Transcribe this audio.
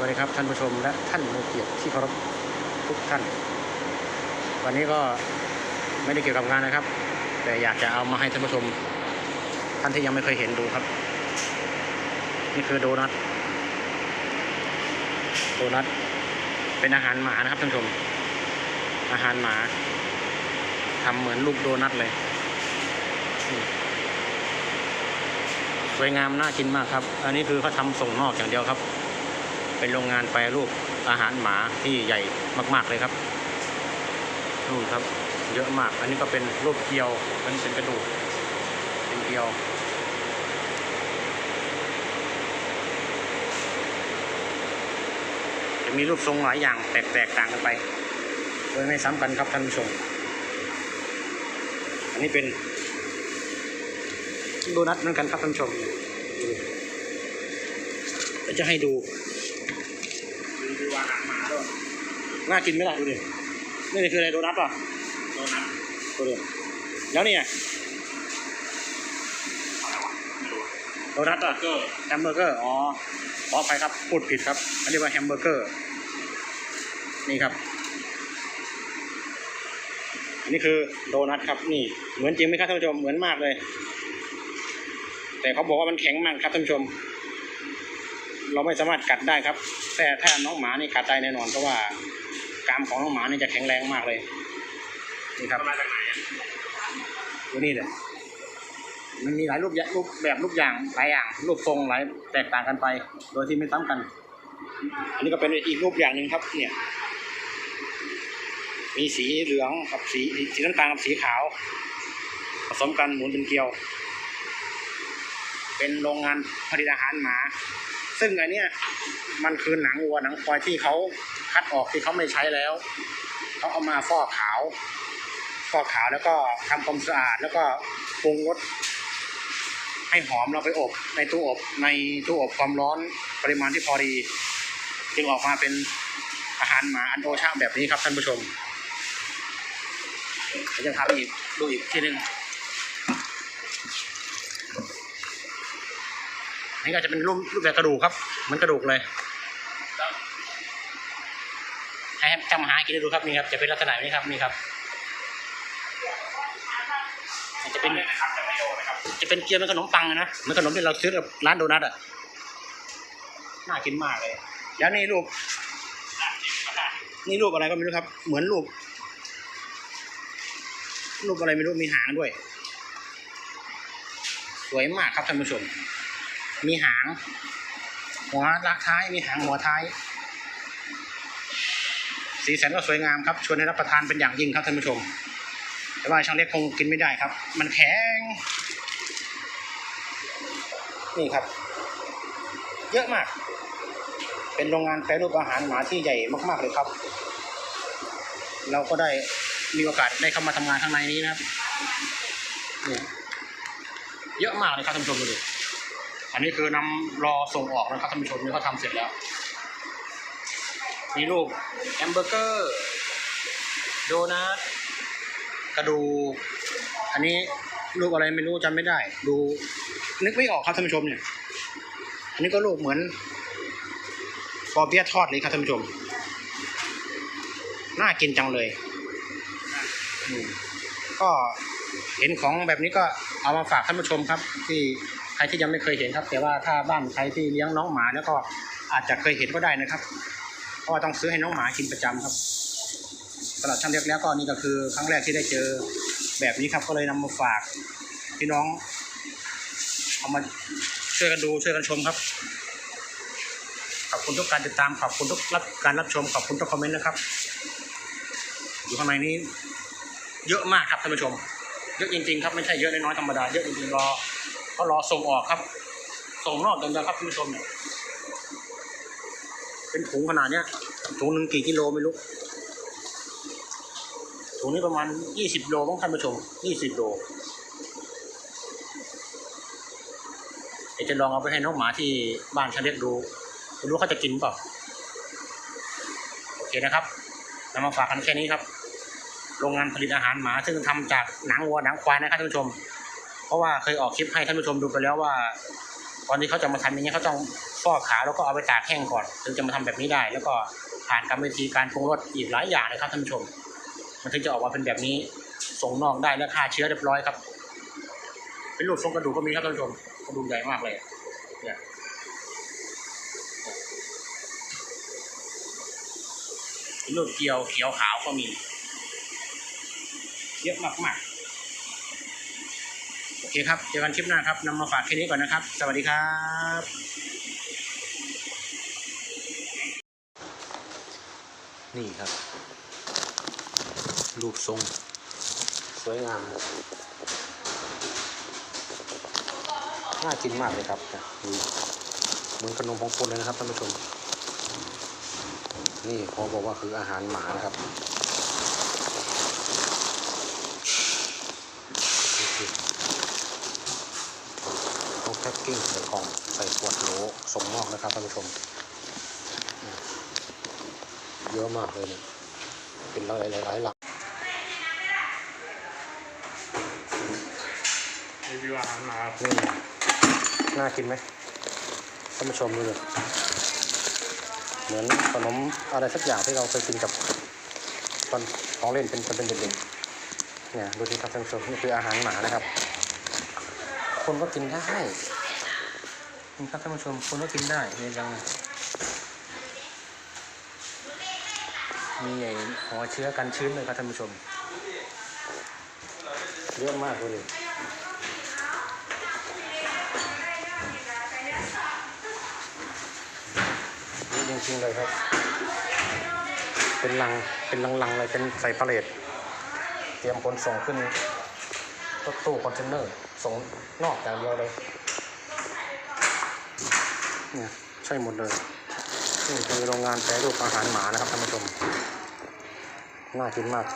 วัสดีครับท่านผู้ชมและท่านผู้เกียรติที่เคารพทุกท่าน วันนี้ก็ไม่ได้เกี่ยวกับงานนะครับ แต่อยากจะเอามาให้ท่านผู้ชม ท่านที่ยังไม่เคยเห็นดูครับ นี่คือโดนัทโดนัทเป็นอาหารหมานะครับท่านผู้ชม อาหารหมาทำเหมือนลูกโดนัทเลย สวยงามน่ากินมากครับ อันนี้คือเขาทำส่งนอกอย่างเดียวครับ เป็นโรงงานแปรรูปอาหารหมาที่ใหญ่มาก ๆเลยครับนู่นครับ เยอะมาก อันนี้ก็เป็นรูปเกลียวมันเป็นกระดูกเป็นเกลียวจะมีรูปทรงหลายอย่างแตกต่างกันไปโดยไม่ซ้ำกันครับท่านผู้ชม อันนี้เป็นโดนัทเหมือนกันครับท่านผู้ชมจะให้ดู รีวิวอาหารหมาด้วยน่ากินไหมล่ะดูดิ นี่คืออะไรโดนัทป่ะโดนัทดูดิแล้วนี่ไงอะไรวะไม่รู้โดนัทอะก็แฮมเบอร์เกอร์ อ๋อขออภัยครับ พูดผิดครับอันนี้ว่าแฮมเบอร์เกอร์ นี่ครับ อันนี้คือโดนัทครับ นี่ เหมือนจริงไหมครับท่านผู้ชม เหมือนมากเลย แต่เขาบอกว่ามันแข็งมากครับท่านผู้ชม เราไม่สามารถกัดได้ครับ แต่ถ้าน้องหมานี่กัดได้แน่นอนเพราะว่ากรามของน้องหมานี่จะแข็งแรงมากเลยนี่ครับมาจากไหนตัวนี้เลยมันมีหลายรูปแบบรูปแบบรูปอย่างหลายอย่าง รูปทรงหลายแตกต่างกันไป โดยที่ไม่ซ้ำกัน อันนี้ก็เป็นอีกรูปอย่างหนึ่งครับ เนี่ย มีสีเหลืองกับสีสีน้ำตาลกับสีขาว ผสมกันหมุนเป็นเกลียว เป็นโรงงานผลิตอาหารหมา ซึ่งอันเนี้ยมันคือหนังวัวหนังควายที่เขาคัดออกที่เขาไม่ใช้แล้วเขาเอามาฟอกขาวฟอกขาวแล้วก็ทำความสะอาดแล้วก็ปรุงรสให้หอมเราไปอบในตู้อบในตู้อบความร้อนปริมาณที่พอดี จึงออกมาเป็นอาหารหมาอันโอชาแบบนี้ครับท่านผู้ชมเดี๋ยวจะทำอีกดูอีกทีหนึ่ง นี่ก็จะเป็นรูปรูปแบบกระดูกครับมือนกระดูกเลยให้จำหากินดูครับนี่ครับ จะเป็นลักษณะแบบนี้ครับนี่ครับจะเป็นเป็นนะครับจะไม่โดนนะครับจะเป็นเกี๊ยวเป็นขนมปังนะเหมือนขนมที่เราซื้อกับร้านโดนัทอะน่ากินมากเลยแล้วนี่รูปน่าจิ้มก็ได้นี่รูปอะไรก็ไม่รู้ครับ เหมือนรูปรูปอะไรไม่รู้มีหางด้วย สวยมากครับท่านผู้ชม มีหาง หัวลักท้ายมีหางหัวท้าย สีสันก็สวยงามครับ ชวนให้รับประทานเป็นอย่างยิ่งครับท่านผู้ชม แต่ว่าช่างเล็กคงกินไม่ได้ครับ มันแข็ง นี่ครับ เยอะมาก เป็นโรงงานแปรรูปอาหารหมาที่ใหญ่มากๆเลยครับ เราก็ได้มีโอกาสได้เข้ามาทำงานข้างในนี้นะครับ เยอะมากเลยครับท่านผู้ชมดูดิ อันนี้คือนำรอส่งออกนะครับท่านผู้ชมนี่เขาทำเสร็จแล้ว มีรูปแฮมเบอร์เกอร์โดนัทกระดูกอันนี้รูปอะไรไม่รู้จำไม่ได้ ดูนึกไม่ออกครับท่านผู้ชมเนี่ยอันนี้ก็รูปเหมือนปอเปี๊ยะทอดเลยครับท่านผู้ชมน่ากินจังเลยก็เห็นของแบบนี้ก็เอามาฝากท่านผู้ชมครับที่ ใครที่ยังไม่เคยเห็นครับ แต่ว่าถ้าบ้านใครที่เลี้ยงน้องหมาแล้วก็อาจจะเคยเห็นก็ได้นะครับ เพราะว่าต้องซื้อให้น้องหมากินประจำครับสำหรับช่างเล็กแล้วก็นี่ก็คือครั้งแรกที่ได้เจอแบบนี้ครับ ก็เลยนำมาฝากพี่น้องเอามาช่วยกันดูช่วยกันชมครับขอบคุณทุกการติดตามขอบคุณทุกรับการรับชมขอบคุณทุกคอมเมนต์นะครับ อยู่ข้างในนี้ เยอะมากครับท่านผู้ชม เยอะจริงๆครับไม่ใช่เยอะน้อยๆธรรมดาเยอะจริงๆรอ เขารอส่งออกครับ ส่งนอกอย่างเดียวครับท่านผู้ชมเนี่ยเป็นถุงขนาดเนี้ยถุงหนึ่งกี่กิโลไม่รู้ถุงนี้ประมาณยี่สิบโลต้องท่านผู้ชมยี่สิบโลเดี๋ยวจะลองเอาไปให้น้องหมาที่บ้านฉันเรียกดูไม่รู้เขาจะกินเปล่าโอเคนะครับนำมาฝากกันแค่นี้ครับ โรงงานผลิตอาหารหมาซึ่งทำจากหนังวัวหนังควายนะครับท่านผู้ชม เพราะว่าเคยออกคลิปให้ท่านผู้ชมดูไปแล้วว่าก่อนที่เขาจะมาทำอย่างนี้ยเขาต้องฟอกขาวแล้วก็เอาไปตากแห้งก่อนถึงจะมาทำแบบนี้ได้ แล้วก็ผ่านกรรมวิธีการปรุงรสอีกหลายอย่างเลยครับท่านผู้ชม มันถึงจะออกมาเป็นแบบนี้ส่งนอกได้และฆ่าเชื้อเรียบร้อยครับ เป็นรูปทรงกระดูกก็มีครับท่านผู้ชมกระดูกใหญ่มากเลยเนี่ยเป็นรูปเกลียวเขียวขาวก็มี เยอะมากมากๆ เคครับเจอกันคลิปหน้าครับนำมาฝากแค่นี้ก่อนนะครับ สวัสดีครับนี่ครับ รูปทรง สวยงามน่ากินมากเลยครับเนี่ยดูเหมือนขนมของคนเลยนะครับท่านผู้ชม นี่เขาบอกว่าคืออาหารหมานะครับ เขาแพ็กกิ้งใส่กล่องใส่ขวดโหลส่งมอบนะครับท่านผู้ชมอืมเยอะมากเลยเนี่ยเป็นหลายหลายหลายหลักรีวิวอาหารมาครับนี่น่ากินไหมท่านผู้ชมดูเลยเหมือนขนมอะไรสักอย่างที่เราเคยกินกับตอนของเล่นเป็นตอนเป็นเด็กๆเนี่ยดูสิครับท่านผู้ชมนี่คืออาหารหมานะครับ คนก็กินได้ นี่ครับท่านผู้ชมคนก็กินได้เนี่ยยังมีไอ้หัวเชื้อกันชื้นเลยครับท่านผู้ชมเยอะมากเลยนี่จริงๆเลยครับ เป็นลังเป็นลังๆเลยเป็นใส่พาเลทเตรียมขนส่งขึ้นรถตู้คอนเทนเนอร์ส่งนอกอย่างเดียวเลย เนี่ยใช่หมดเลยนี่คือโรงงานแปรรูปอาหารหมานะครับท่านผู้ชมน่ากินมาก